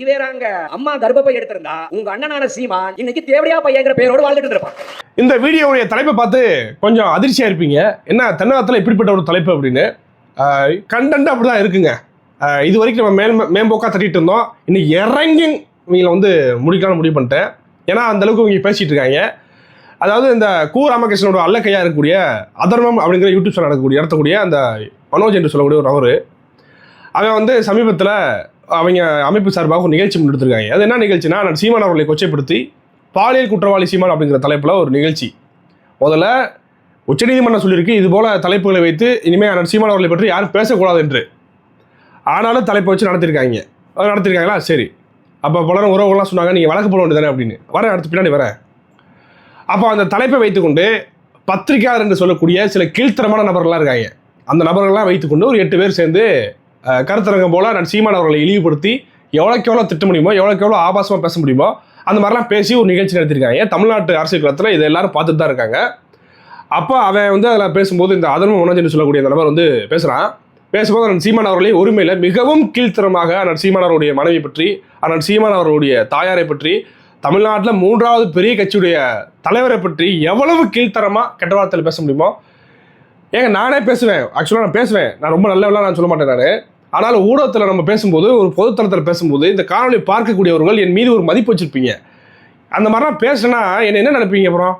ஈவேராங்க. அம்மா கர்ப்பப்பை எடுத்திருந்தா உங்க அண்ணனான சீமான் இன்னைக்கு தேவடியா பையங்கிற பேரோடு வாழ்ந்துட்டு இருப்பான் இந்த வீடியோவுடைய தலைப்பை பார்த்து கொஞ்சம் அதிர்ச்சியாக இருப்பீங்க. என்ன தென்னகத்தில் இப்படிப்பட்ட ஒரு தலைப்பு அப்படின்னு கண்டென்ட் அப்படி தான் இருக்குங்க. இது வரைக்கும் நம்ம மேல் மேம்போக்காக தட்டிட்டு இருந்தோம். இன்னைக்கு இறங்கி இவங்களை வந்து முடிக்கலாம்னு முடிவு பண்ணிட்டேன். ஏன்னா அந்த அளவுக்கு இவங்க பேசிட்டு இருக்காங்க. அதாவது இந்த கு ராமகிருஷ்ணனோட கையாக இருக்கக்கூடிய அதர்மம் அப்படிங்கிற யூடியூப் சேனல் நடக்கக்கூடிய நடத்தக்கூடிய அந்த மனோஜ் என்று சொல்லக்கூடிய ஒரு அவர் அவன் வந்து சமீபத்தில் அவங்க அமைப்பு சார்பாக ஒரு நிகழ்ச்சி முன்னெடுத்திருக்காங்க அது என்ன நிகழ்ச்சினா நான் சீமான் அவர்களை கொச்சைப்படுத்தி பாலியல் குற்றவாளி சீமான் அப்படிங்கிற தலைப்பில் ஒரு நிகழ்ச்சி. முதல்ல உச்சநீதிமன்றம் சொல்லியிருக்கு இது போல தலைப்புகளை வைத்து இனிமேல் அண்ணன் சீமான் அவர்களை பற்றி யாரும் பேசக்கூடாது என்று. ஆனாலும் தலைப்பை வச்சு நடத்திருக்காங்க. நடத்திருக்காங்களா? சரி. அப்போ பலரும் உறவுகள்லாம் சொன்னாங்க நீங்கள் வழக்கு போட வேண்டியதானே அப்படின்னு. வரேன் அடுத்து பின்னாடி வரேன் அப்போ அந்த தலைப்பை வைத்துக்கொண்டு பத்திரிகையாளர் என்று சொல்லக்கூடிய சில கீழ்த்தரமான நபர்கள்லாம் இருக்காங்க. அந்த நபர்கள்லாம் வைத்துக்கொண்டு ஒரு எட்டு பேர் சேர்ந்து கருத்தரங்கம் போல நான் சீமான் அவர்களை இழிவுபடுத்தி எவ்வளோக்கு எவ்வளோ திட்ட முடியுமோ எவ்வளோக்கு எவ்வளோ ஆபாசமாக பேச முடியுமோ அந்த மாதிரிலாம் பேசி ஒரு நிகழ்ச்சி நடத்திருக்காங்க தமிழ்நாட்டு அரசியல் களத்தில் இதை எல்லாரும் பார்த்துட்டு தான் இருக்காங்க. அப்போ அவன் வந்து அதில் பேசும்போது இந்த அதர்ம உணர்ச்சின்னு சொல்லக்கூடிய அந்த நபர் வந்து பேசுகிறான் பேசும்போது அண்ணன் சீமான் அவர்களை உரிமையில் மிகவும் கீழ்த்தரமாக அண்ணன் சீமான் அவருடைய மனைவி பற்றி அண்ணன் சீமான் அவருடைய தாயாரை பற்றி தமிழ்நாட்டில் மூன்றாவது பெரிய கட்சியுடைய தலைவரை பற்றி எவ்வளவு கீழ்த்தரமாக கெட்ட வார்த்தையில் பேச முடியுமோ ஏங்க நானே பேசுவேன். ஆக்சுவலாக நான் பேசுவேன். நான் ரொம்ப நல்லவெல்லாம் நான் சொல்ல மாட்டேன் நான். ஆனாலும் ஊடகத்தில் நம்ம பேசும்போது ஒரு பொதுத்தளத்தில் பேசும்போது இந்த காணொலி பார்க்கக்கூடியவர்கள் என் மீது ஒரு மதிப்பு வச்சுருப்பீங்க. அந்த மாதிரிலாம் பேசுனா என்ன என்ன நினைப்பீங்க அப்புறம்?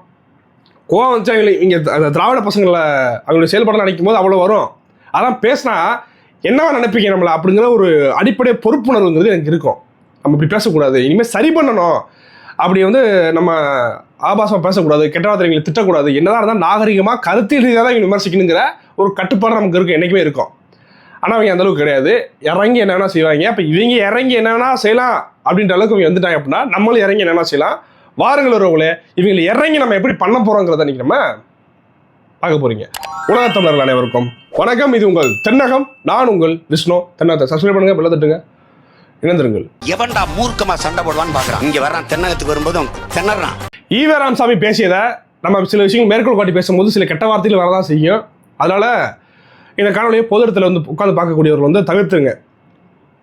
கோவம் வந்துச்சு? அவங்களை இங்கே அந்த திராவிட பசங்களை அவங்களுடைய செயல்பாடு நினைக்கும் போது அவ்வளோ வரும். அதெல்லாம் பேசினா என்னவா நினைப்பீங்க நம்மளை? அப்படிங்கிற ஒரு அடிப்படை பொறுப்புணர்வுங்கிறது எனக்கு இருக்கும். நம்ம இப்படி பேசக்கூடாது. இனிமேல் சரி பண்ணணும். அப்படி வந்து நம்ம ஆபாசமாக பேசக்கூடாது கெட்ட வார்த்தைகளை திட்டக்கூடாது என்னதான் இருந்தால் நாகரிகமாக கருத்து ரீதியாக தான் இவங்க விமர்சிக்கணுங்கிற ஒரு கட்டுப்பாடு நமக்கு இருக்கும் என்றைக்குமே இருக்கும். ஆனால் அவங்க அந்தளவுக்கு கிடையாது. இறங்கி என்ன செய்வாங்க. அப்போ இவங்க இறங்கி என்ன செய்யலாம் அப்படின்ற அளவுக்கு இவங்க வந்துட்டாங்க அப்படின்னா நம்மளும் இறங்கி என்ன செய்யலாம். வாருங்கள் உறவுகளே இவங்களை இறங்கி நம்ம எப்படி பண்ண போகிறோங்கிறத இன்னைக்கு நம்ம பார்க்க போகிறீங்க உலகத் தமிழர்கள் அனைவருக்கும் வணக்கம். இது உங்கள் தென்னகம். நான் உங்கள் விஷ்ணு. தென்னகத்தை சப்ஸ்கிரைப் பண்ணுங்கள் பிள்ளை தட்டுங்க. இணைந்திருங்கள். எவன்டா மூர்க்கமா சண்டை போடுவான்னு பாக்குறான். இங்க வர்றான் தென்னகத்துக்கு வரும்போது அவன் திணறான் ஈவராம் சாமி பேசியதை நம்ம சில விஷயங்கள் மேற்கோள் காட்டி பேசும்போது சில கெட்ட வார்த்தைகள் வரதான் செய்யும். அதனால இந்த காணொலியை பொது இடத்துல வந்து உட்காந்து பார்க்கக்கூடியவர்கள் வந்து தவிர்த்துங்க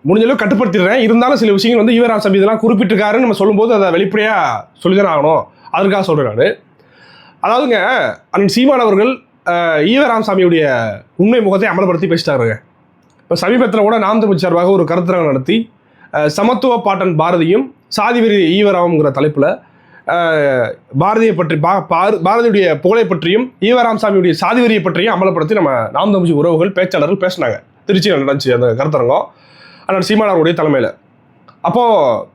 முடிஞ்ச அளவுக்கு கட்டுப்படுத்திடுறேன். இருந்தாலும் சில விஷயங்கள் வந்து ஈவராம் சாமி இதெல்லாம் குறிப்பிட்டிருக்காருன்னு நம்ம சொல்லும்போது அதை வெளிப்படையாக சொல்லிதான் ஆகணும். அதுக்காக சொல்கிறேன் நான். அதாவதுங்க அண்ணன் சீமான் அவர்கள் அஹ், ஈவராம் சாமியுடைய உண்மை முகத்தை அமல்படுத்தி பேசிட்டாருங்க. இப்போ சமீபத்தில் கூட நாம் தமிழ் சார்பாக ஒரு கருத்தரங்கம் நடத்தி சமத்துவ பாட்டன் பாரதியும் சாதிவெறி ஈவராம்ங்கிற தலைப்பில் பாரதியை பற்றி பா பாரதியுடைய புகழை பற்றியும் ஈவராம் சாமியுடைய சாதிவெறியை பற்றியும் அமலப்படுத்தி நம்ம நாம் தமிழ் உறவுகள் பேச்சாளர்கள் பேசினாங்க. திருச்சியில் நடந்துச்சு அந்த கருத்தரங்கம். அண்ணன் சீமான் தலைமையில். அப்போது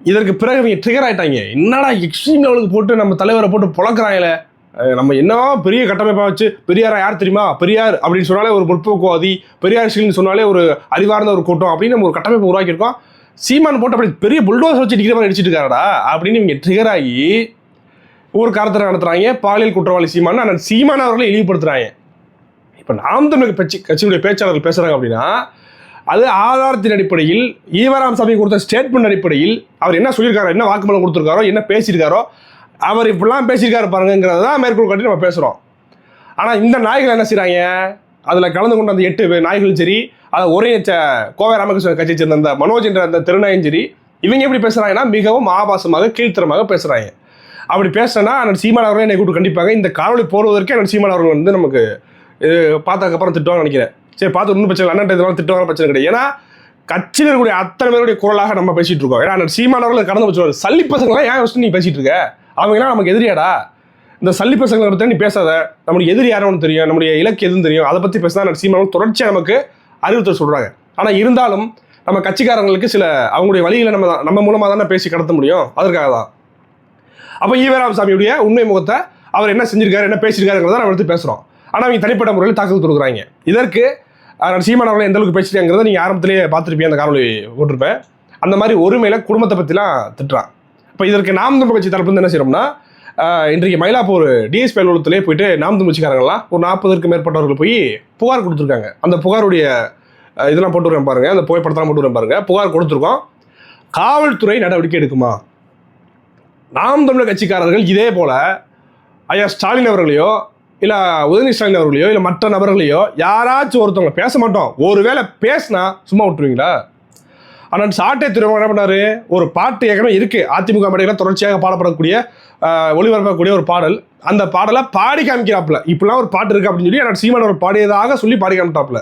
இதற்கு பிறகு இவங்க ட்ரிகர் ஆகிட்டாங்க என்னடா எக்ஸ்ட்ரீம் லெவலுக்கு போட்டு நம்ம தலைவரை போட்டு புழக்கிறாங்களே? நம்ம என்ன பெரிய கட்டமைப்பாக வச்சு பெரியாரா யார் தெரியுமா? பெரியார் அப்படின்னு சொன்னாலே ஒரு முற்போக்குவாதி பெரியார் சொன்னாலே ஒரு அறிவார்ந்த ஒரு கூட்டம் அப்படின்னு நம்ம ஒரு கட்டமைப்பு உருவாக்கியிருக்கோம். சீமான் போட்டு அப்படி பெரிய புல்டோஸ் வச்சு டிகிரி மாதிரி அடிச்சிட்டு இருக்காரடா அப்படின்னு இவங்க ட்ரிகர் ஆகி ஒரு காரத்தில் நடத்துறாங்க. பாலியல் குற்றவாளி சீமான் ஆனால் சீமான் அவர்களை இழிவுபடுத்துகிறாங்க இப்போ நாம் தமிழ் கட்சி கட்சியுடைய பேச்சாளர்கள் பேசுகிறாங்க அப்படின்னா அது ஆதாரத்தின் அடிப்படையில் ஈவராம் சாமி கொடுத்த ஸ்டேட்மெண்ட் அடிப்படையில் அவர் என்ன சொல்லியிருக்காரோ என்ன வாக்குமூலம் கொடுத்துருக்காரோ என்ன பேசியிருக்காரோ அவர் இப்படிலாம் பேசியிருக்காரு பாருங்கிறது தான் மேற்கோள் காட்டி நம்ம பேசுகிறோம் ஆனால் இந்த நாய்கள் என்ன செய்கிறாங்க அதில் கலந்து கொண்ட அந்த எட்டு பேர் நாய்களும் சரி அதை ஒரே ச- கோவை ராமகிருஷ்ணன் கட்சியை சேர்ந்த அந்த மனோஜ் என்ற அந்த திருநாயும் சரி இவங்க எப்படி பேசுகிறாங்கன்னா மிகவும் ஆபாசமாக கீழ்த்தரமாக பேசுகிறாங்க அப்படி பேசுனா அண்ணன் சீமான் அவர்கள் என்னை கூட்டு கண்டிப்பாங்க இந்த காணொலி போடுவதற்கே அண்ணன் சீமான் அவர்கள் வந்து நமக்கு இது பார்த்ததுக்கப்புறம் திட்டுவாங்க நினைக்கிறேன். சரி பார்த்து ஒன்றும் பிரச்சனை இல்லை அண்ணன் இதெல்லாம் திட்டுவாங்க பிரச்சனை கிடையாது. ஏன்னா கட்சியில் இருக்கக்கூடிய அத்தனை பேருடைய குரலாக நம்ம பேசிகிட்டு இருக்கோம். ஏன்னா அண்ணன் சீமான் அவர்கள் கடந்து வச்சுருவாரு சல்லி பசங்களாம் ஏன் வச்சு நீ பேசிகிட்டு இருக்க? அவங்களாம் நமக்கு எதிரியாடா? இந்த சல்லி பசங்களை பற்றி நீ பேசாத. நம்மளுக்கு எதிரி யாரோன்னு தெரியும்? நம்முடைய இலக்கு எதுவும் தெரியும். அதை பற்றி பேசினா அண்ணன் தொடர்ச்சியாக நமக்கு அறிவுறுத்தல் சொல்கிறாங்க ஆனால் இருந்தாலும் நம்ம கட்சிக்காரங்களுக்கு சில அவங்களுடைய வழிகளை நம்ம நம்ம மூலமாக தானே பேசி கடத்த முடியும். அதற்காக தான். அப்போ ஈவராம் சாமியுடைய உண்மை முகத்தை அவர் என்ன செஞ்சிருக்காரு என்ன பேசியிருக்காருங்கிறத நம்ம எடுத்து பேசுகிறோம் ஆனால் அவங்க தனிப்பட்ட முறையில் தாக்கல் கொடுக்குறாங்க இதற்கு அஹ், சீமான் அவர்கள் எந்த அளவுக்கு பேசிட்டாங்கிறத நீங்கள் ஆரம்பத்திலேயே பார்த்துருப்பீங்க. அந்த காணொலி போட்டிருப்பேன். அந்த மாதிரி ஒருமையில் குடும்பத்தை பற்றிலாம் திட்டுறான். இப்போ இதற்கு நாம் தமிழ் கட்சி தரப்பு என்ன செய்யறோம்னா இன்றைக்கு மயிலாப்பூர் டிஎஸ்பி அலுவலகத்திலே போயிட்டு நாம் தமிழ்ச்சிக்காரங்களாம் ஒரு நாற்பதற்கு மேற்பட்டவர்கள் போய் புகார் கொடுத்துருக்காங்க. அந்த புகாருடைய இதெல்லாம் போட்டு வரேன் பாருங்க. அந்த புகைப்படத்தெல்லாம் போட்டு வரேன் பாருங்க. புகார் கொடுத்துருக்கோம். காவல்துறை நடவடிக்கை எடுக்குமா? நாம் தமிழர் கட்சிக்காரர்கள் இதே போல ஐயா ஸ்டாலின் அவர்களையோ இல்லை உதயநிதி ஸ்டாலின் அவர்களையோ இல்லை மற்ற நபர்களையோ யாராச்சும் ஒருத்தவங்க பேச மாட்டோம். ஒருவேளை பேசினா சும்மா விட்டுருவீங்களா? ஆனால் சாட்டை திருமணம் என்ன பண்ணாரு? ஒரு பாட்டு ஏற்கனவே இருக்கு. அதிமுக மேடையில் தொடர்ச்சியாக பாடப்படக்கூடிய ஒளிபரப்பக்கூடிய ஒரு பாடல். அந்த பாடலை பாடி காமிக்கிறாப்புல. இப்படிலாம் ஒரு பாட்டு இருக்கு அப்படின்னு சொல்லி அண்ணன் சீமான் ஒரு பாடியதாக சொல்லி பாடி காமிட்டாப்புல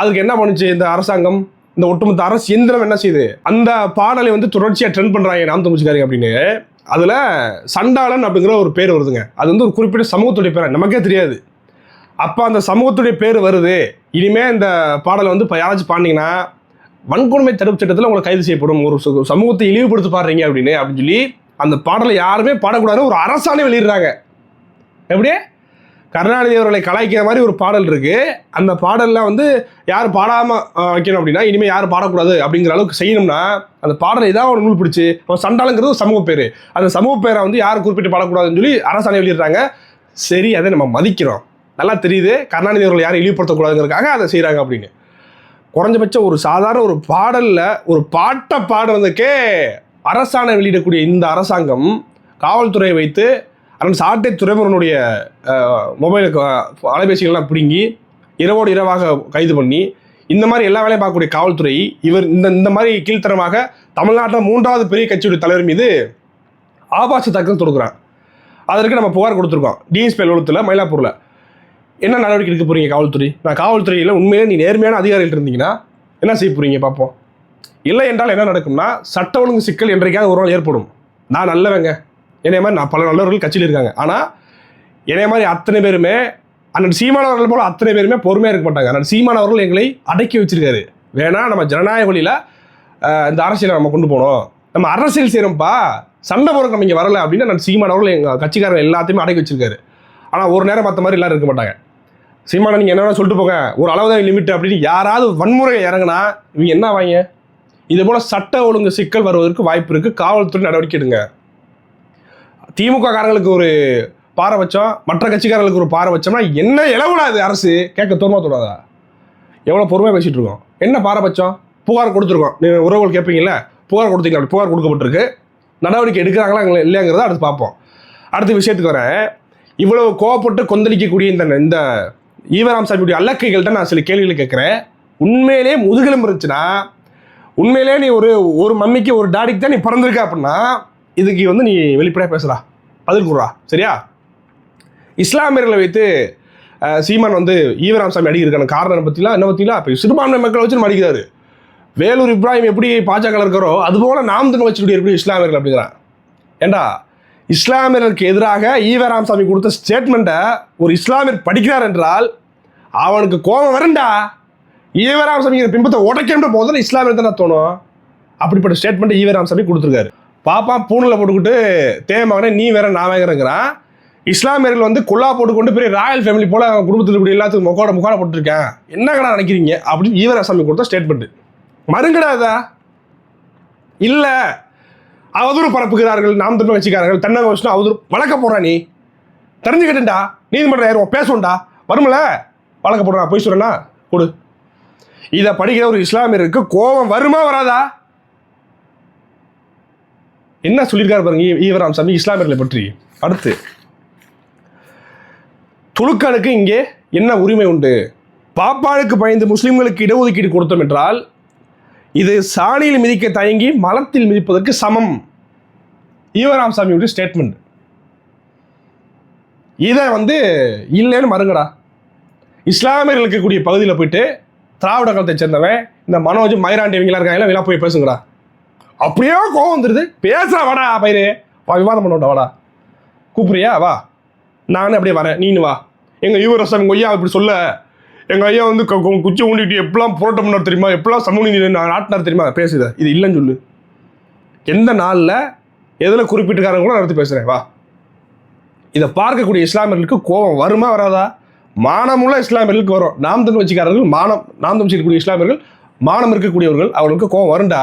அதுக்கு என்ன பண்ணுச்சு இந்த அரசாங்கம்? இந்த ஒட்டுமொத்த அரசு எந்திரம் என்ன செய்யுது? அந்த பாடலை வந்து தொடர்ச்சியாக ட்ரெண்ட் பண்ணுறாங்க நாம் தமிழ்ச்சிக்காரங்க அப்படின்னு. அதில் சண்டாளன் அப்படிங்கிற ஒரு பேர் வருதுங்க. அது வந்து ஒரு குறிப்பிட்ட சமூகத்துடைய பேர்? நமக்கே தெரியாது. அப்போ அந்த சமூகத்துடைய பேர் வருது. இனிமேல் இந்த பாடலை வந்து இப்போ யாராச்சும் பாண்டிங்கன்னா வன்கொடுமை தடுப்பு சட்டத்தில் உங்களை கைது செய்யப்படும். ஒரு சு- சமூகத்தை இழிவுபடுத்தி பாடுறீங்க அப்படின்னு அப்படின்னு சொல்லி அந்த பாடலை யாருமே பாடக்கூடாதுன்னு ஒரு அரசாணை வெளியிடுறாங்க. எப்படி? கருணாநிதி அவர்களை கலாய்க்கிற மாதிரி ஒரு பாடல் இருக்கு. அந்த பாடல்ல வந்து யார் பாடாம வைக்கணும் அப்படின்னா இனிமேல் யாரும் பாடக்கூடாது அப்படிங்கிற அளவுக்கு செய்யணும்னா அந்த பாடலை ஏதாவது ஒரு நூல் பிடிச்சி அவன் சண்டாளங்கிறது ஒரு சமூக பேர். அந்த சமூக பேரை வந்து யாரும் குறிப்பிட்டு பாடக்கூடாதுன்னு சொல்லி அரசாணை வெளியிடுறாங்க. சரி அதை நம்ம மதிக்கிறோம். நல்லா தெரியுது. கருணாநிதி அவர்கள் யாரும் இழிவுபடுத்தக்கூடாதுங்கிறதுக்காக அதை செய்கிறாங்க அப்படின்னு. குறைஞ்சபட்சம் ஒரு சாதாரண ஒரு பாடல்ல ஒரு பாட்டை பாடுறதுக்கே அரசாணை வெளியிடக்கூடிய இந்த அரசாங்கம் காவல்துறையை வைத்து அண்ணன் சாட்டை துறைமுகனுடைய மொபைலுக்கு அலைபேசிகள்லாம் பிடுங்கி இரவோடு இரவாக கைது பண்ணி இந்த மாதிரி எல்லா வேலையும் பார்க்கக்கூடிய காவல்துறை இவர் இந்த இந்த மாதிரி கீழ்த்தரமாக தமிழ்நாட்டில் மூன்றாவது பெரிய கட்சியுடைய தலைவர் மீது ஆபாச தாக்கல் தொடுக்கிறான் அதற்கு நம்ம புகார் கொடுத்துருக்கோம். டிஎஸ்பி அலுவலகத்தில் மயிலாப்பூரில். என்ன நடவடிக்கை எடுக்க போறீங்க காவல்துறை? நான் காவல்துறையில் உண்மையிலே நீ நேர்மையான அதிகாரிகள் இருந்தீங்கன்னா என்ன செய்ய போறீங்க பார்ப்போம் இல்லை என்றால் என்ன நடக்கும்னா சட்ட ஒழுங்கு சிக்கல் என்றைக்காவது ஒரு நாள் ஏற்படும். நான் நல்லவங்க. என்னைய மாதிரி நான் பல நல்லவர்கள் கட்சியில் இருக்காங்க. ஆனால் என்னைய மாதிரி அத்தனை பேருமே அண்ணன் சீமானவர்கள் போல அத்தனை பேருமே பொறுமையாக இருக்க மாட்டாங்க. அண்ணன் சீமானவர்கள் எங்களை அடக்கி வச்சிருக்காரு. வேணா நம்ம ஜனநாயக வழியில் இந்த அரசியலை நம்ம கொண்டு போனோம் நம்ம அரசியல் செய்கிறோம்ப்பா சண்டை போறதுக்கு நம்ம இங்கே வரலை அப்படின்னு நான் சீமானவர்கள் எங்கள் கட்சிக்காரங்க எல்லாத்தையுமே அடக்கி வச்சிருக்காரு. ஆனால் ஒரு நேரம் மற்ற மாதிரி எல்லாரும் இருக்க மாட்டாங்க. சீமான நீங்கள் என்ன சொல்லிட்டு போங்க. ஒரு அளவுதான் லிமிட் அப்படின்னு யாராவது வன்முறை இறங்குனா இவங்க என்ன வாங்க இது போல் சட்ட ஒழுங்கு சிக்கல் வருவதற்கு வாய்ப்பு இருக்குது காவல்துறை நடவடிக்கை எடுங்க. திமுக காரங்களுக்கு ஒரு பாரபட்சம் மற்ற கட்சிக்காரங்களுக்கு ஒரு பாரபட்சம்னா என்ன இளவுடாது அரசு? கேட்க தோணுமா தோணாதா? எவ்வளோ பொறுமையாக பேசிகிட்டு இருக்கோம். என்ன பாரபட்சம் புகார் கொடுத்துருக்கோம். நீங்கள் உறவுகள் கேட்பீங்கல்ல? புகார் கொடுத்தீங்க அப்படி புகார் கொடுக்கப்பட்டிருக்கு. நடவடிக்கை எடுக்கிறாங்களா இல்ல- இல்லையாங்கிறத அடுத்து பார்ப்போம். அடுத்த விஷயத்துக்கு வரேன். இவ்வளவு கோவப்பட்டு கொந்தளிக்கக்கூடிய இந்த இந்த ஈவராம் சாமியுடைய அல்லக்கைகள்கிட்ட நான் சில கேள்விகள் கேட்குறேன். உண்மையிலே முதுகெலும்பு இருந்துச்சுன்னா உண்மையிலே நீ ஒரு ஒரு மம்மிக்கு ஒரு டாடிக்கு தான் நீ பிறந்திருக்க அப்படின்னா இதுக்கு வந்து நீ வெளிப்படையாக பேசுறா பதில் கூடுறா சரியா? இஸ்லாமியர்களை வைத்து சீமான் வந்து ஈவராம் சாமி அடிக்கிறதுக்கான காரணம் பற்றிலாம் என்ன பற்றிலாம் இப்போ சிறுபான்மை மக்களை வச்சு நம்ம அடிக்கிறாரு. வேலூர் இப்ராஹிம் எப்படி பாஜக இருக்கிறோ அதுபோல நாம் தன் வச்சுக்கிட்டு எப்படி இஸ்லாமியர்கள் அப்படிங்கிறான். ஏண்டா? இஸ்லாமியர்களுக்கு எதிராக ஈவராம் சாமி கொடுத்த ஸ்டேட்மெண்ட்டை ஒரு இஸ்லாமியர் படிக்கிறார் என்றால் அவனுக்கு கோபம் வரண்டா ஈவராம் சாமி பிம்பத்தை உடைக்கின்ற போது இஸ்லாமியர் தானே தோணும். அப்படிப்பட்ட ஸ்டேட்மெண்ட் ஈவராம் சாமி கொடுத்துருக்காரு. பாப்பா பூணில் போட்டுக்கிட்டு தேமாங்கனே நீ வேற நான் வேகிறேங்கிறான் இஸ்லாமியர்கள் வந்து குல்லா போட்டுக்கொண்டு பெரிய ராயல் ஃபேமிலி போல அவன் குடும்பத்தில் இப்படி எல்லாத்துக்கும் முக்கோட முக்கோட போட்டிருக்கேன். என்னங்கடா நினைக்கிறீங்க? அப்படின்னு ஈவராம் சாமி கொடுத்த ஸ்டேட்மெண்ட் மறுங்கடாதா இல்லை. அவதூறு பரப்புகிறார்கள் நாம் தமிழ் வச்சுக்காரர்கள் தென்னக வச்சுனா அவதூறு வழக்க போடுறா நீ. தெரிஞ்சுக்கிட்டேன்டா நீதிமன்றம் ஏறுவோம் பேசுவோம்டா. வரும்ல? வழக்க போடுறா போய் சொல்றேன்னா? கொடு. இதை படிக்கிற ஒரு இஸ்லாமியருக்கு கோபம் வருமா வராதா? என்ன சொல்லியிருக்காரு பாருங்க ஈவராம் சாமி இஸ்லாமியர்களை பற்றி. அடுத்து. துளுக்களுக்கு இங்கே என்ன உரிமை உண்டு? பாப்பாளுக்கு பயந்து முஸ்லிம்களுக்கு இடஒதுக்கீடு கொடுத்தோம் என்றால் இது சாணியில் மிதிக்க தயங்கி மலத்தில் மிதிப்பதற்கு சமம். ஈவராம் சாமியுடைய ஸ்டேட்மெண்ட் இதை வந்து இல்லைன்னு மறுங்கடா. இஸ்லாமியர்கள் இருக்கக்கூடிய பகுதியில் போயிட்டு திராவிட காலத்தை சேர்ந்தவன் இந்த மனோஜ் மயிராண்டிவங்களாம் இருக்காங்க வெளியே போய் பேசுங்கடா. அப்படியே கோவம் வந்துடுது பேசுகிறா வாடா பயிரு. வா விவாதம் பண்ணோட வாடா. கூப்பிடுறியா? வா. நானும் அப்படியே வரேன். நீனு வா. எங்கள் யுவரசன் கொய்யா இப்படி சொல்ல. எங்கள் ஐயா வந்து குச்சி ஊண்டிட்டு எப்பெல்லாம் போராட்டம் பண்ணார் தெரியுமா? எப்படிலாம் சமூக நீதி நாட்டினார் தெரியுமா? பேசுத. இது இல்லைன்னு சொல்லு. எந்த நாளில் எதில் குறிப்பிட்டிருக்காரங்க கூட நடத்தி பேசுகிறேன் வா. இதை பார்க்கக்கூடிய இஸ்லாமியர்களுக்கு கோபம் வருமா வராதா? மானமுள்ள இஸ்லாமியர்களுக்கு வரும். நாம் தன் வச்சுக்காரர்கள் மானம் நாம் தம் செய்யக்கூடிய இஸ்லாமியர்கள் மானம் இருக்கக்கூடியவர்கள். அவர்களுக்கு கோபம் வரும்டா.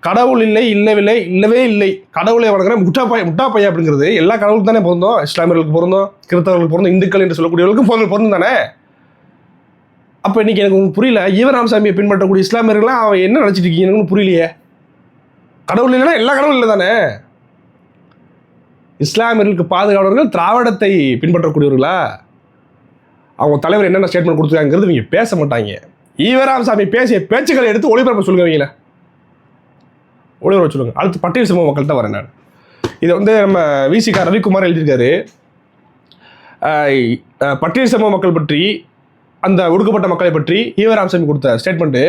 கடவுள் இல்லை இல்லவில்லை இல்லவே இல்லை. கடவுளை வணங்குற முட்டா பைய முட்டா அப்படிங்கிறது எல்லா கடவுளுக்கு தானே பொருந்தோம். இஸ்லாமியர்களுக்கு பொருந்தோம் கிறிஸ்தவர்களுக்கு பிறந்தோம் இந்துக்கள் என்று சொல்லக்கூடியவர்களுக்கும் பொருந்தும் பொருந்தும் தானே? அப்போ இன்னைக்கு எனக்கு ஒன்றும் புரியல. ஈவராமசாமியை பின்பற்றக்கூடிய இஸ்லாமியர்கள்லாம் அவன் என்ன நினச்சிட்டு இருக்கீங்க? எனக்கு ஒன்றும் புரியலையே. கடவுள் இல்லைன்னா எல்லா கடவுள் இல்லை தானே இஸ்லாமியர்களுக்கு பாதுகாவலர்கள் திராவிடத்தை பின்பற்றக்கூடியவர்களா? அவங்க தலைவர் என்னென்ன ஸ்டேட்மெண்ட் கொடுத்துருக்காங்கிறது இவங்க பேச மாட்டாங்க. ஈவராம் சாமி பேசிய பேச்சுக்களை எடுத்து ஒளிபரப்ப சொல்லுங்க இவங்கள ஒளிபரப்ப சொல்லுங்க. அடுத்து பட்டியல் சமூக மக்கள் தான் வரேன் நான். இதை வந்து நம்ம விசிகா ரவிக்குமார் எழுதியிருக்காரு. பட்டியல் சமூக மக்கள் பற்றி அந்த ஒடுக்கப்பட்ட மக்களை பற்றி ஈவராம்சாமி கொடுத்த ஸ்டேட்மெண்ட்டு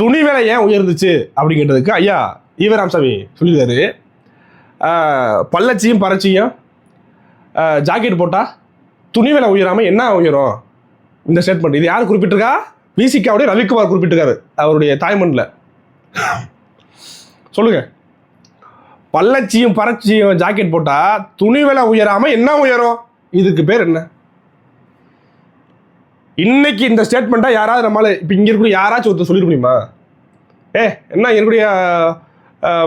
துணி விலை ஏன் உயர்ந்துச்சு அப்படிங்கிறதுக்கு ஐயா ஈவராம்சாமி சொல்லியிருக்காரு. பல்லச்சியும் பள்ளச்சியும் பறச்சியும் ஜாக்கெட் போட்டால் துணி விலை உயராமல் என்ன உயரும்? இந்த ஸ்டேட்மெண்ட் இது யார் குறிப்பிட்டிருக்கா? விசிகாவுடைய ரவிக்குமார் குறிப்பிட்டிருக்காரு அவருடைய தாய்மண்ணில். சொல்லுங்கள் பள்ளச்சியும் பறச்சியும் ஜாக்கெட் போட்டால் துணி விலை உயராமல் என்ன உயரும்? இதுக்கு பேர் என்ன? இன்னைக்கு இந்த ஸ்டேட்மெண்ட்டாக யாராவது நம்மளால் இப்போ இங்கே இருக்கக்கூடிய யாராச்சும் ஒருத்தர் சொல்லிட முடியுமா? ஏ என்ன என்னுடைய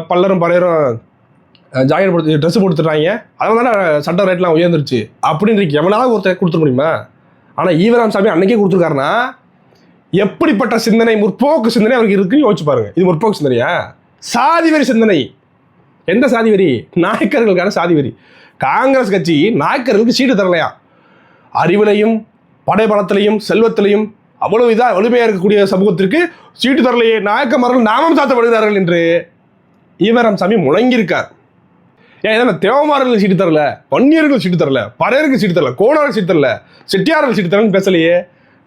பல்லரும் பலரும் ஜாக்கெட் போட்டு ட்ரெஸ் போட்டுறாங்க அதனால தானே சட்ட ரேட்லாம் உயர்ந்துருச்சு. அப்படின்றக்கு எவனாவது ஒருத்தர் கொடுத்துட முடியுமா? ஆனால் ஈவராம் சாமி அன்னைக்கே கொடுத்துருக்காருன்னா எப்படிப்பட்ட சிந்தனை முற்போக்கு சிந்தனை அவருக்கு இருக்குன்னு யோசிச்சு பாருங்க. இது முற்போக்கு சிந்தனையா? சாதிவரி சிந்தனை. எந்த சாதி வரி? நாயக்கர்களுக்கான சாதி வரி. காங்கிரஸ் கட்சி நாயக்கர்களுக்கு சீட்டு தரலையா? அறிவிலையும் படைபலத்திலையும் செல்வத்திலையும் அவ்வளவு இதாக வலிமையாக இருக்கக்கூடிய சமூகத்திற்கு சீட்டு தரலையே. நாயக்க நாயக்கமார்கள் நாமம் சாத்தப்படுகிறார்கள் என்று ஈவராம் சாமி முழங்கியிருக்கார். ஏன் இதான தேவமார்கள் சீட்டு தரல வன்னியர்கள் சீட்டு தரல பறையருக்கு சீட்டு தரல கோணார்கள் சீட்டு தரல செட்டியார்கள் சீட்டு தரலன்னு பேசலையே.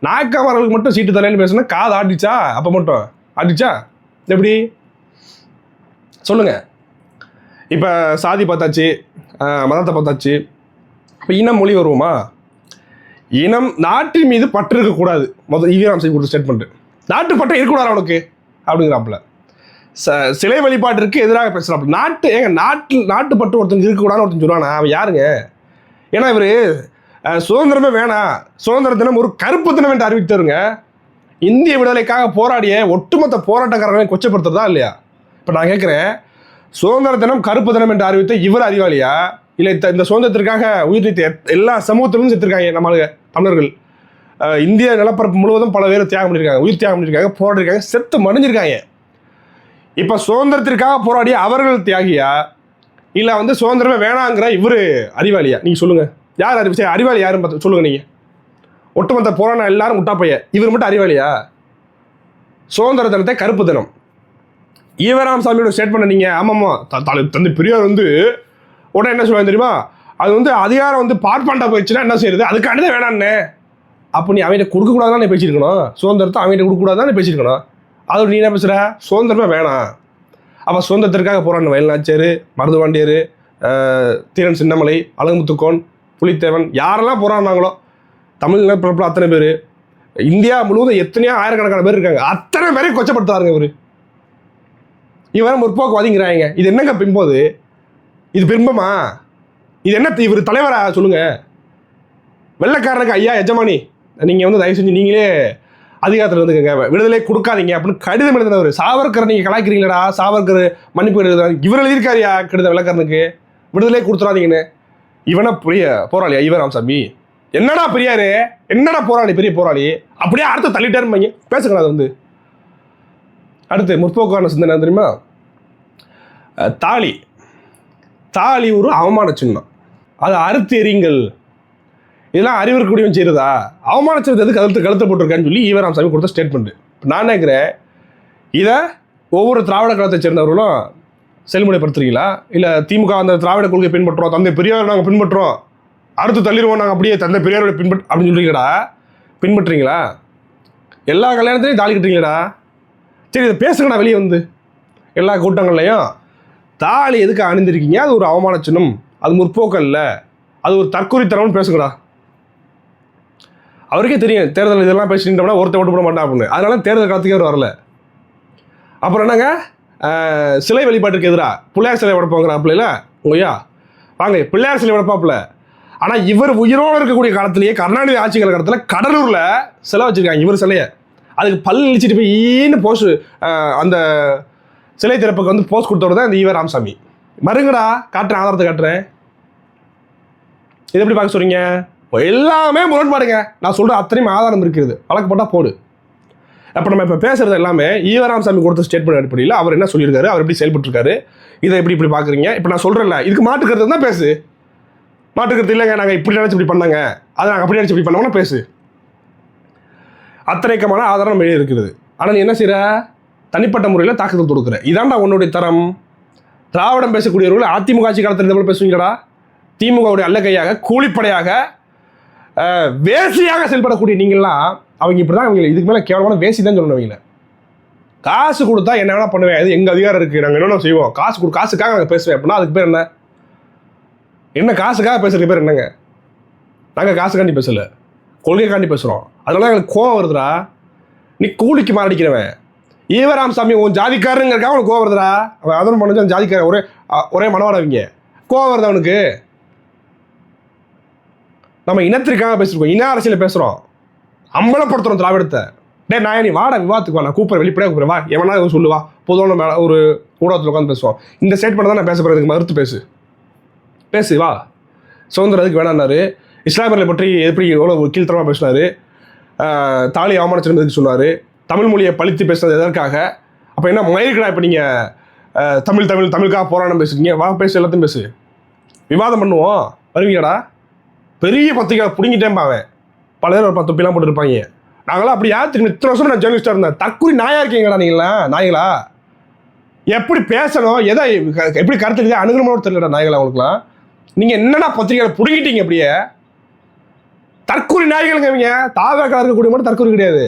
நாயக்கமார்களுக்கு மட்டும் சீட்டு தரலன்னு பேசுனா காது ஆடிச்சா அப்போ மட்டும். ஆடிச்சா எப்படி? சொல்லுங்க. இப்போ சாதி பார்த்தாச்சு மதத்தை பார்த்தாச்சு. இப்போ இனம் மொழி வருவோமா? இனம் நாட்டின் மீது பற்று இருக்கக்கூடாது முதல் ஈவராம் செய்ய கொடுத்த ஸ்டேட்மெண்ட் நாட்டு பற்று இருக்கக்கூடாது அவனுக்கு அப்படிங்கிறாப்புல. ச சிலை வழிபாட்டிற்கு எதிராக பேசுகிறாப்புல நாட்டு ஏங்க நாட்டு நாட்டு பற்று ஒருத்தங்க இருக்கக்கூடாதுன்னு ஒருத்தன் சொல்லுவானா? அவன் யாருங்க? ஏன்னா இவர் சுதந்திரமே வேணாம் சுதந்திர தினம் ஒரு கருப்பு தினம் என்று அறிவித்தருங்க இந்திய விடுதலைக்காக போராடிய ஒட்டுமொத்த போராட்டக்காரர்களை கொச்சப்படுத்துறதா இல்லையா? இப்போ நான் கேட்குறேன் சுதந்திர தினம் கருப்பு தினம் என்று அறிவித்த இவர் அறிவாளியா? இல்லை இந்த- இந்த சுதந்திரத்திற்காக உயிர் நீத்த எல்லா சமூகத்திலும் செத்துருக்காங்க நம்மளுக்கு தமிழர்கள். இந்திய நிலப்பரப்பு முழுவதும் பல பேர் தியாகம் பண்ணியிருக்காங்க உயிர் தியாகம் பண்ணியிருக்காங்க போராடிருக்காங்க செத்து மடிஞ்சிருக்காங்க. இப்போ சுதந்திரத்திற்காக போராடிய அவர்கள் தியாகியா? இல்லை வந்து சுதந்திரமே வேணாங்கிற இவர் அறிவாளியா? நீங்கள் சொல்லுங்கள் யார் அறிவு? சரி அறிவாளி யாருன்னு பார்த்து சொல்லுங்கள் நீங்கள் ஒட்டுமொத்த போராட்டம் எல்லாரும் முட்டாப்பைய. இவர் மட்டும் அறிவாளியா? சுதந்திர தினத்தை கருப்பு தினம். ஈவராம் சாமியோட ஸ்டேட்மெண்ட் நீங்கள் ஆமாம்மா த- தலை- தந்தை பெரியார் வந்து உடனே என்ன சொல்லுவாங்க தெரியுமா? அது வந்து அதிகாரம் வந்து பார்ப்பாண்டா போயிடுச்சுன்னா என்ன செய்யுது அதுக்காண்டி தான் வேணான்னே அப்போ நீ அவன்கிட்ட கொடுக்கக்கூடாதானே பேசியிருக்கணும். சுதந்திரத்தை அவன்கிட்ட கொடுக்கக்கூடாதானே பேசியிருக்கணும். அதோட நீ என்ன பேசுகிற சுதந்திரமே வேணாம். அப்போ சுதந்திரத்திற்காக போராடின வயல்நாச்சியார் மருதுவாண்டியர் தீரன் சின்னமலை அழகுமுத்துக்கோன் புலித்தேவன் யாரெல்லாம் போராடினாங்களோ தமிழ் பிறப்பில் அத்தனை பேர் இந்தியா முழுவதும் எத்தனையோ ஆயிரக்கணக்கான பேர் இருக்காங்க. அத்தனை பேரையும் கொச்சப்படுத்தாருங்க இவர். இவன் முற்போக்குவாதிங்கிறாங்க. இது என்னங்க பிம்போது இது பிம்பமா இது என்ன இவர் தலைவரா? சொல்லுங்க. வெள்ளக்காரனுக்கு ஐயா எஜமானி. நீங்கள் வந்து தயவு செஞ்சு நீங்களே அதிகாரத்தில் இருந்துக்கங்க. விடுதலை கொடுக்காதீங்க அப்படின்னு கடிதம் எழுதினவர் சாவர்கர் நீங்கள் கலாய்க்கிறீங்களடா. சாவர்கர் மன்னிப்பு எழுதுறாரு இவர் எழுதியிருக்காருயா கடிதம் வெள்ளக்காரனுக்கு? விடுதலை கொடுத்துறாதீங்கன்னு. இவனா பெரிய போராளியா? இவர் ராமசாமி. என்னடா பெரியாரு? என்னடா போராளி பெரிய போராளி? அப்படியே அடுத்து தள்ளிட்டே இருப்பாங்க பேசுங்களா அது வந்து. அடுத்து முற்போக்கான சிந்தனை தெரியுமா? தாலி. தாலி ஒரு அவமான சின்னம். அது அறுத்து எறிங்கள் இதெல்லாம் அறிவிற்கக்கூடியவன் செய்கிறதா? அவமான சின்னத்தை எதுக்கு கழுத்து கழுத்து போட்டிருக்கான்னு சொல்லி ஈவராம் சாமி கொடுத்த ஸ்டேட்மெண்ட் நான் நினைக்கிறேன் இதை ஒவ்வொரு திராவிட கழகத்தை சேர்ந்தவர்களும் செல்முறைப்படுத்துறீங்களா இல்லை திமுக அந்த திராவிட கொள்கையை பின்பற்றுறோம் தந்தை பெரியார் நாங்கள் பின்பற்றுறோம் அடுத்து தள்ளிடுவோம் நாங்கள் அப்படியே தந்தை பெரியாரோட பின்பற்ற அப்படின்னு சொல்கிறீங்களா பின்பற்றுறீங்களா? எல்லா கல்யாணத்துலையும் தாலி கட்டுறீங்களா சரி இதை பேசுங்கடா வெளியே வந்து. எல்லா கூட்டங்கள்லையும் தாலி எதுக்கு அணிந்திருக்கீங்க? அது ஒரு அவமான சின்னம். அது முற்போக்கல்ல அது ஒரு தற்கொலைத்தனம்னு பேசுங்கடா. அவருக்கே தெரியும் தேர்தல் இதெல்லாம் பேசிட்டோம்னா ஒருத்தர் ஓட்டு போட மாட்டான் அப்படின்னு. அதனால தேர்தல் காலத்துக்கே அவர் வரல. அப்புறம் என்னங்க? சிலை வழிபாட்டுக்கு எதிராக பிள்ளையார் சிலை உடப்பாங்கிறாப்புல உங்க ஐயா வாங்க பிள்ளையார் சிலை உடப்பாப்புல. ஆனால் இவர் உயிரோடு இருக்கக்கூடிய காலத்திலேயே கருணாநிதி ஆட்சிகள் காலத்தில் கடலூரில் சிலை வச்சிருக்காங்க இவர் சிலையை. அதுக்கு பல் இழிச்சிட்டு போய் ஈன்னு போஸ்ட் அந்த சிலை திறப்புக்கு வந்து போஸ்ட் கொடுத்தவர் தான் இந்த ஈவ ராமசாமி. மறுங்கடா காட்டுறேன் ஆதாரத்தை காட்டுறேன். இது எப்படி பார்க்க சொல்றீங்க? எல்லாமே முரண்பாடுங்க. நான் சொல்கிற அத்தனையும் ஆதாரம் இருக்கிறது. வழக்கு போட்டால் போடு. அப்போ நம்ம இப்போ பேசுறது எல்லாமே ஈவராமசாமி கொடுத்த ஸ்டேட்மெண்ட் அடிப்படையில் அவர் என்ன சொல்லியிருக்காரு அவர் எப்படி செயல்பட்டுருக்காரு இதை எப்படி இப்படி பார்க்குறீங்க இப்போ நான் சொல்கிறேன்ல இதுக்கு மாட்டுக்கிறது தான் பேசு. மாட்டுக்கிறது இல்லைங்க நாங்கள் இப்படி நினச்சி இப்படி பண்ணாங்க. அதை நாங்கள் அப்படி நினச்சி இப்படி பண்ணோம்னா பேசு. அத்தனைக்கமான ஆதாரம் வெளியே இருக்குது ஆனால் நீ என்ன செய்கிற தனிப்பட்ட முறையில் தாக்குதல் தொடுக்கிற இதான்டா உன்னுடைய தரம். திராவிடம் பேசக்கூடியவர்கள் அதிமுக ஆட்சி காலத்தில் இந்த பேசுவீங்களா திமுகவுடைய அல்லக்கையாக கூலிப்படையாக வேசியாக செயல்படக்கூடிய நீங்கள்லாம் அவங்க இப்படி தான் அவங்க இதுக்கு மேலே கேவலமான வேசி தான் சொல்லணும் அவங்கள காசு கொடுத்தா என்ன வேணா பண்ணுவேன். அது எங்கள் அதிகாரம் இருக்குது நாங்கள் என்னென்ன செய்வோம்? காசு கொடு காசுக்காக நாங்கள் பேசுவேன். அப்படின்னா அதுக்கு பேர் என்ன? என்ன காசுக்காக பேசுறதுக்கு பேர் என்னங்க? நாங்கள் காசுக்காண்டி பேசல. கொள்கைக்காண்டி பேசுகிறோம் அதனால எங்களுக்கு கோவம் வருதுடா. நீ கூலிக்கு மாறடிக்கிறவன் ஈவராம் சாமி உன் ஜாதிக்காரங்கிறக்காக அவனுக்கு கோவம் வருதுடா. அவன் அதன் பண்ணி அந்த ஜாதிக்காரன் ஒரே ஒரே மனவாடவங்க. கோவம் வருது அவனுக்கு நம்ம இனத்திற்காக பேசியிருக்கோம் இன அரசியல் பேசுகிறோம் அம்பலப்படுத்துறோம் திராவிடத்தை. டே நான் நீ வாட விவாதத்துக்கு வா. நான் கூப்பிட்றேன் வெளிப்படையாக கூப்பிட்றேன். வா எவனா சொல்லுவா. பொதுவான மேலே ஒரு ஊடகத்தில் உட்காந்து பேசுவோம் இந்த ஸ்டேட்மெண்ட் தான் நான் பேச போகிறதுக்கு மறுத்து பேசு. பேசு வா. சுதந்திரம் அதுக்கு வேணான்னாரு இஸ்லாமியர்களை பற்றி எப்படி எவ்வளோ கீழ்த்தரமாக பேசினாரு? தாலி அவமானச்சிருந்ததுக்கு சொன்னார். தமிழ் மொழியை பழித்து பேசுறது எதற்காக? அப்போ என்ன மயிர்கடா இப்போ நீங்கள் தமிழ் தமிழ் தமிழுக்காக போராட்டம் பேசுறீங்க வா பேசு எல்லாத்தையும் பேசு. விவாதம் பண்ணுவோம். வருவீங்கடா. பெரிய பத்திரிக்கை பிடிங்கிட்டேன் அவன். பல பேர் ஒரு பத்து தொப்பிலாம் போட்டுருப்பாங்க. நாங்களாம் அப்படி யார் திரும்பி இத்தனை வருஷம் நான் ஜேர்னலிஸ்டாக இருந்தேன். தற்கொலை நாயா இருக்கீங்களா நீங்களா? நாய்களா? எப்படி பேசணும்? எதை எப்படி கருத்துக்கு அணுகணுமோ தெரியலடா நாய்களா அவங்களுக்குலாம் நீங்கள் என்னடா பத்திரிக்கை பிடுங்கிட்டீங்க அப்படியே தற்கொலை நாய்களுங்க இவங்க. தாவேக்கா இருக்கக்கூடிய மட்டும் தற்கொலை கிடையாது.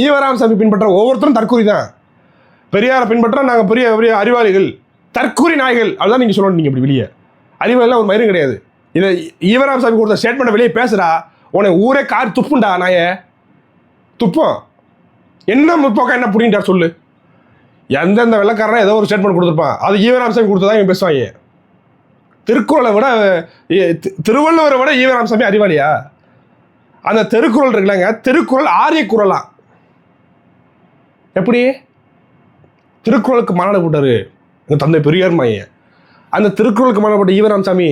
ஈவராம் சாமி பின்பற்ற ஒவ்வொருத்தரும் தற்கூரி தான். பெரியாரை பின்பற்ற நாங்கள் பெரிய பெரிய அறிவாளிகள் தற்கூரி நாய்கள் அதுதான் நீங்கள் சொல்லணும் நீங்கள் இப்படி வெளியே. அறிவாளிலாம் ஒரு மயிரும் கிடையாது. இதை ஈவராம் சாமி கொடுத்த ஸ்டேட்மெண்ட்டை வெளியே பேசுகிறா உன்னை ஊரே கார் துப்புண்டா நாய? துப்பம். என்ன முற்போக்கா என்ன புரியுண்டா சொல்லு. எந்தெந்த வெள்ளக்காரனா ஏதோ ஒரு ஸ்டேட்மெண்ட் கொடுத்துருப்பான். அது ஈவராம் சாமி கொடுத்ததா இவன் பேசுவாங்க. திருக்குறளை விட ஏ, திருவள்ளுவரை விட ஈவராம் சாமி அறிவாளியா? அந்த திருக்குறள் இருக்குல்லங்க திருக்குறள் ஆரிய குரலாம் எப்படி? திருக்குறளுக்கு மாநாடு போட்டார் எங்கள் தந்தை பெரியார் மையன் அந்த திருக்குறளுக்கு மாநாடு போட்ட ஈவராம்சாமி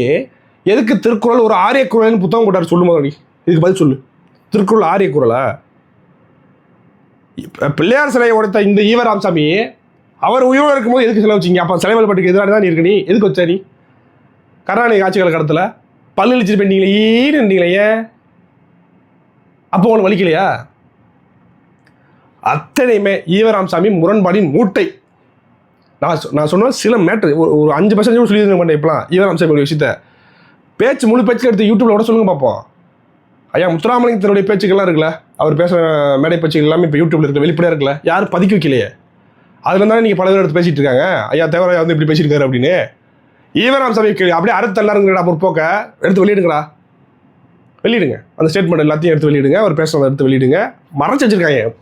எதுக்கு திருக்குறள் ஒரு ஆரிய குரல்னு புத்தகம் போட்டார்? சொல்லுமா நீ இதுக்கு பதில் சொல்லு. திருக்குறள் ஆரிய குரலா பிள்ளையார் சிலையை உடைத்த இந்த ஈவராம்சாமி அவர் உயிரோடு இருக்கும்போது எதுக்கு செலவு வச்சீங்க அப்போ சிலை வழிபாட்டுக்கு எதிராக தான் இருக்க நீ. எதுக்கு வச்சா நீ? கருணாநிதி ஆட்சி காலகட்டத்தில் பல்லு இழிச்சிட்டு போயிட்டீங்களே ஈன்னு இருந்தீங்களே ஏன்? அப்போ உங்களுக்கு வலிக்கலையா? அத்தனையுமே ஈவராம் சாமி முரண்பாடின் மூட்டை. நான் சொ- நான் சொன்ன சில மேட்ரு ஒரு ஒரு அஞ்சு கூட சொல்லி மாட்டேன் இப்பலாம் ஈவராம் சாமி ஒரு விஷயத்த. பேச்சு முழு பேச்சு எடுத்து யூடியூப்ல விட சொல்லுங்க பார்ப்போம் ஐயா முத்துராமலிங்கத்தினுடைய பேச்சுக்கள்லாம் இருக்குல்ல? அவர் பேசுகிற மேடை பேச்சுகள் எல்லாமே இப்போ யூடியூப்ல இருக்கு வெளிப்படையாக இருக்குல்ல? யாரும் பதுக்கி வைக்கலையே. அதுல தானே நீங்கள் பல பேர் எடுத்து பேசிட்டு இருக்காங்க. ஐயா தேவராயா வந்து இப்படி பேசியிருக்காரு அப்படின்னு. ஈவராம் சாமி கேள்வி அப்படியே அறுத்தல்லாருங்கடா பொறுப்போக்க எடுத்து வெளியிடுங்களா வெளியிடுங்க. அந்த ஸ்டேட்மெண்ட் எல்லாத்தையும் எடுத்து வெளியிடுங்க. அவர் பேசுறதை எடுத்து வெளியிடுங்க. மறைச்சு வச்சிருக்காங்க.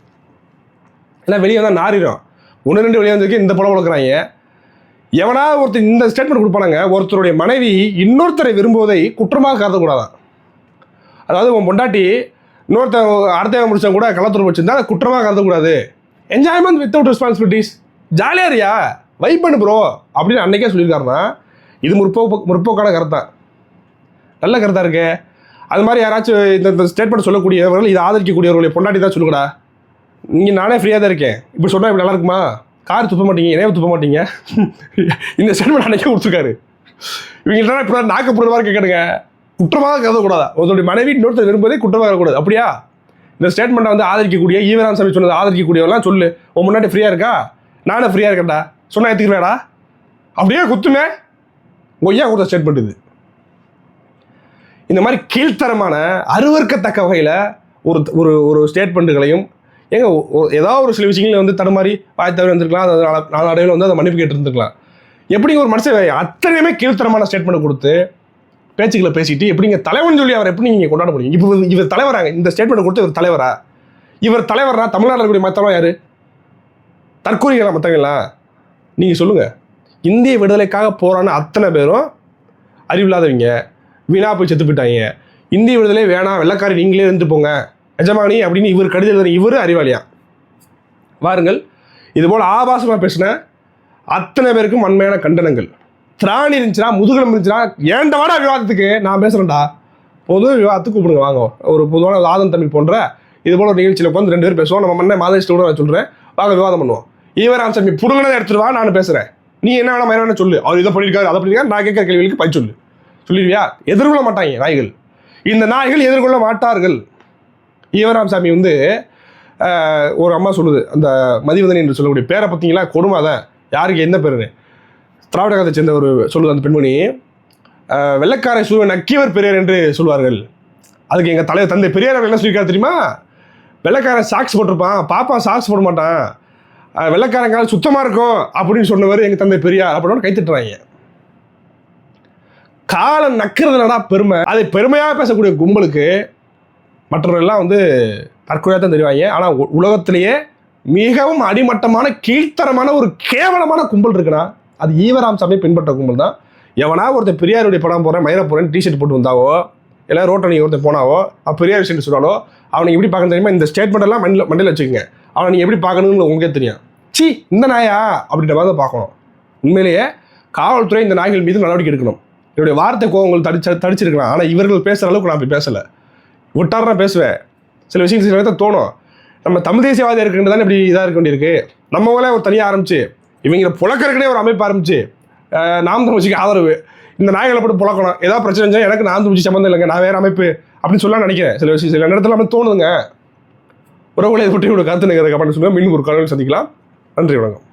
ஏன்னா வெளியே வந்தால் நாரிடும் ஒன்று ரெண்டு வெளியே வந்திருக்கு இந்த படம் வளர்க்குறாங்க. எவனா ஒருத்தர் இந்த ஸ்டேட்மெண்ட் கொடுப்பானாங்க ஒருத்தருடைய மனைவி இன்னொருத்தரை விரும்புவதை குற்றமாக கருதக்கூடாதான். அதாவது உன் பொண்டாட்டி இன்னொருத்தன் அடுத்த முடிச்சவன் கூட கள்ளத்துறை வச்சிருந்தா அதை குற்றமாக கருதக்கூடாது. என்ஜாய்மெண்ட் வித்தவுட் ரெஸ்பான்சிபிலிட்டிஸ் ஜாலியாக இருயா வைப் பண்ணு ப்ரோ அப்படின்னு அன்னைக்கே சொல்லியிருக்காருன்னா இது முற்போக்கு முற்போக்கான கருத்தான் நல்ல கருத்தாக இருக்கே. அது மாதிரி யாராச்சும் இந்த இந்த ஸ்டேட்மெண்ட் சொல்லக்கூடியவர்கள் இதை ஆதரிக்கக்கூடியவர்களை பொண்டாட்டி தான் சொல்லுங்கடா. இங்கே நானே ஃப்ரீயாக தான் இருக்கேன். இப்படி சொன்னால் இப்படி நல்லா இருக்குமா? கார் துப்ப மாட்டீங்க இணைய துப்ப மாட்டீங்க. இந்த ஸ்டேட்மெண்ட் அன்னைக்கே கொடுத்துருக்காரு. இவங்கள்ட்ட இப்போ நாக்கு கேட்குறேங்க குற்றமாக கருதக்கூடாதா? ஒருத்தருடைய மனைவி இன்னொருத்தர் விரும்புவதே குற்றமாக இருக்கக்கூடாது அப்படியா? இந்த ஸ்டேட்மெண்ட்டை வந்து ஆதரிக்கக்கூடிய ஈவராம் சாமி சொன்னதை ஆதரிக்கக்கூடியவெல்லாம் சொல்லு. உன் முன்னாடி ஃப்ரீயாக இருக்கா? நானே ஃப்ரீயாக இருக்கேன்டா. சொன்னால் ஏற்றுக்கிறேடா அப்படியே குத்துமே ஒய்யா கொடுத்த ஸ்டேட்மெண்ட் இது. இந்த மாதிரி கீழ்த்தரமான அருவருக்கத்தக்க வகையில் ஒரு ஒரு ஒரு ஸ்டேட்மெண்ட்டுகளையும் ஏங்க ஏதாவது ஒரு சில விஷயங்களை வந்து தடுமாறி வாய் தவிர இருந்திருக்கலாம் அது நாலு நாளடைவில் வந்து அதை மன்னிப்பு கேட்டு இருந்திருக்கலாம் எப்படி ஒரு மனுஷன் அத்தனையுமே கீழ்த்தரமான ஸ்டேட்மெண்ட் கொடுத்து பேச்சுக்களை பேசிட்டு எப்படிங்க தலைவன் சொல்லி அவர் எப்படி நீங்கள் கொண்டாட முடியும்? இப்போ இவர் தலைவராங்க. இந்த ஸ்டேட்மெண்ட் கொடுத்து இவர் தலைவரா? இவர் தலைவரா? தமிழ்நாட்டில் இருக்கக்கூடிய மற்றவங்க யாரு? தற்கொலைகளா மற்றவங்களா? நீங்கள் சொல்லுங்கள் இந்திய விடுதலைக்காக போராடின அத்தனை பேரும் அறிவில்லாதவங்க வீணாக போய் செத்து போயிட்டாங்க. இந்திய விடுதலை வேணாம் வெள்ளக்காரி நீங்களே இருந்து போங்க. எஜமானி அப்படின்னு இவர் கடிதம் எழுதின இவர் அறிவாளியா? வாருங்கள் இதுபோல் ஆபாசமாக பேசின அத்தனை பேருக்கும் உண்மையான கண்டனங்கள். திராணி இருந்துச்சுன்னா முதுகலம் இருந்துச்சுன்னா ஏண்டவாடா விவாதத்துக்கு? நான் பேசுகிறேன்டா பொது விவாதத்துக்கு கூப்பிடுங்க வாங்க. ஒரு பொதுவான ஆதன் தமிழ் போன்ற இது போல் ஒரு நிகழ்ச்சியில் உட்காந்து ரெண்டு பேர் பேசுவோம். நம்ம மண்ணை மாதேஷ்ட கூட நான் சொல்கிறேன் வாங்க விவாதம் பண்ணுவோம். ஈவராம் சாமி புடுங்கினதை எடுத்துருவா நான் பேசுகிறேன் நீ என்ன வேணா மயிரான சொல்லு. அவர் இதை பண்ணியிருக்காரு அதை பண்ணியிருக்காரு நான் கேட்குற கேள்விகளுக்கு பை சொல்லு. சொல்லிடுவியா? எதிர்கொள்ள மாட்டாங்க நாய்கள். இந்த நாய்கள் எதிர்கொள்ள மாட்டார்கள். ஈவராம் சாமி வந்து ஒரு அம்மா சொல்லுது அந்த மதிவதனி என்று சொல்லக்கூடிய பேரை பார்த்தீங்களா? கொடுமை அதான் யாருக்கு என்ன பேருன்னு? திராவிட கதை சேர்ந்த ஒரு சொல்லுது அந்த பெண்மணி. வெள்ளக்காரை வெள்ளைக்காரை சூழன் நக்கியவர் பெரியார் என்று சொல்வார்கள். அதுக்கு எங்கள் தலைவர் தந்தை பெரியார் என்ன சொல்லியிருக்காரு தெரியுமா? வெள்ளக்காரன் சாக்ஸ் போட்டிருப்பான் பாப்பா சாக்ஸ் போட மாட்டான். வெள்ளக்காரங்கால சுத்தமாக இருக்கும் அப்படின்னு சொன்னவர் எங்கள் தந்தை பெரியார் அப்படின்னு கை காலம் நக்கிறதுலடா பெருமை. அதை பெருமையாக பேசக்கூடிய கும்பலுக்கு மற்றவர்கள்லாம் வந்து தற்கொலையாக தான் தெரிவாங்க. ஆனால் உ- உலகத்திலேயே மிகவும் அடிமட்டமான கீழ்த்தரமான ஒரு கேவலமான கும்பல் இருக்குன்னா அது ஈவராம் சாமி பின்பற்ற கும்பல் தான். எவனா ஒருத்தர் பெரியாருடைய படம் போகிறேன் மயிர போகிறேன் டிஷர்ட் போட்டு வந்தாவோ இல்லை ரோட்டில் நீங்கள் ஒருத்தர் போனாவோ அவன் பெரியார் விஷயம் சொன்னாலோ அவனை எப்படி பார்க்கணும் தெரியுமா? இந்த ஸ்டேட்மெண்ட் எல்லாம் மண்டில் மண்டியில் வச்சுக்கோங்க. அவனை நீ எப்படி பார்க்கணும்னு உங்களுக்கே தெரியும். சி இந்த நாயா? அப்படின்ற மாதிரி தான் பார்க்கணும். உண்மையிலேயே காவல்துறை இந்த நாய்கள் மீது நடவடிக்கை எடுக்கணும். என்னுடைய வார்த்தை கோவங்கள் தடிச்சு தடிச்சிருக்கலாம். ஆனால் இவர்கள் பேசுகிற அளவுக்கு நான் அப்படி பேசலை. ஒட்டாரா பேசுவேன். சில விஷயங்கள் சில நேரத்தில் தோணும். நம்ம தமிழ் தேசியவாதி இருக்குன்றது தானே இப்படி இதாக இருக்க வேண்டியிருக்கு. நம்ம ஊரில் ஒரு தனியாக ஆரம்பிச்சு இவங்க புழக்கறதுக்குனே ஒரு அமைப்பு ஆரம்பிச்சு நாம் தமிழ்ச்சிக்கு ஆதரவு இந்த நாய்களை போட்டு புழக்கணும். ஏதாவது பிரச்சனை இருந்தால் எனக்கு நாம் தமிழ்ச்சி சம்மந்தம் இல்லைங்க. நான் வேறு அமைப்பு அப்படின்னு சொல்லலாம் நினைக்கிறேன். சில விஷயம் சில நேரத்தில் நம்ம தோணுதுங்க. உறவுகளை பற்றி ஒரு கருத்து நிகழ்ச்சி அப்படின்னு சொல்லுங்கள் மீன் ஒரு கடவுள் சந்திக்கலாம். நன்றி வணக்கம்.